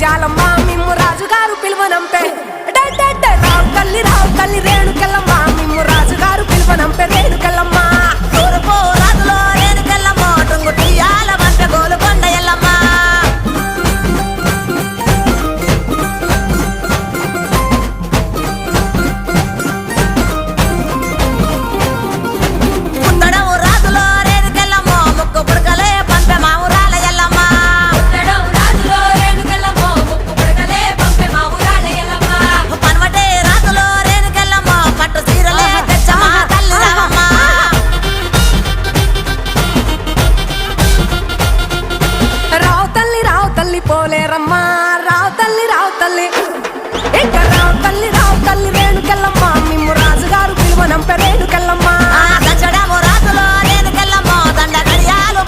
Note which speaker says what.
Speaker 1: తల్లి పోలేరమ్మా రావు తల్లి రావు తల్లి.